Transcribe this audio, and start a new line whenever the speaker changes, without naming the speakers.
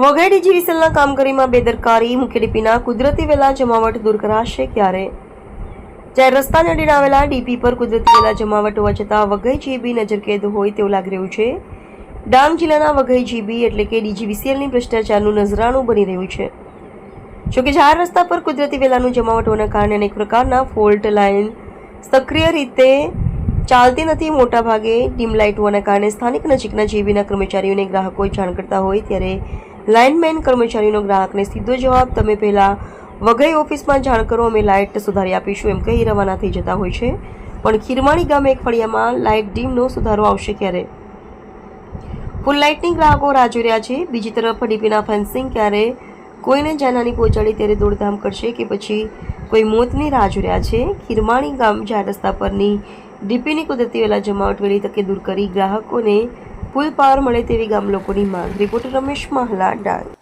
વઘઈ ડીજીવીસીએલના કામગીરીમાં બેદરકારી મુખ્ય ડીપીના કુદરતી વેલા જમાવટ દૂર કરાશે ક્યારે? જ્યારે રસ્તાને અડીને આવેલા ડીપી પર કુદરતી વેલા જમાવટ હોવા છતાં વઘઈ જીબી નજરકેદ હોય તેવું લાગી રહ્યું છે. ડાંગ જિલ્લાના વઘઈ જીબી એટલે કે ડીજીવીસીએલની ભ્રષ્ટાચારનું નજરાણું બની રહ્યું છે. જોકે જાહેર રસ્તા પર કુદરતી વેલાનું જમાવટ હોવાના કારણે અનેક પ્રકારના ફોલ્ટ લાઇન સક્રિય રીતે ચાલતી નથી. મોટા ભાગે ડીમ લાઇટ હોવાના કારણે સ્થાનિક નજીકના જીબીના કર્મચારીઓને ગ્રાહકો જાણ કરતા હોય ત્યારે લાઇનમેન કર્મચારીનો ગ્રાહકને સીધો જવાબ, તમે પહેલાં વઘઈ ઓફિસમાં જાણ કરો, અમે લાઇટ સુધારી આપીશું, એમ કહી રવાના થઈ જતા હોય છે. પણ ખીરમાણી ગામે એક ફળિયામાં લાઇટ ડીમનો સુધારો આવશે ક્યારે? ફૂલ લાઇટની ગ્રાહકો રાહ જોઈ રહ્યા છે. બીજી તરફ, ડીપીના ફેન્સિંગ ક્યારે કોઈને જાનહાની પહોંચાડી ત્યારે દોડધામ કરશે કે પછી કોઈ મોતની રાહ જોઈ રહ્યા છે? ખીરમાણી ગામ જાહેર રસ્તા પરની ડીપીની કુદરતી વેલા જમાવટ વહેલી તકે દૂર કરી ગ્રાહકોને પુલ પાર મળે તેવી ગામ લોકોની માંગ. રિપોર્ટર રમેશ માહલા ડાંગ.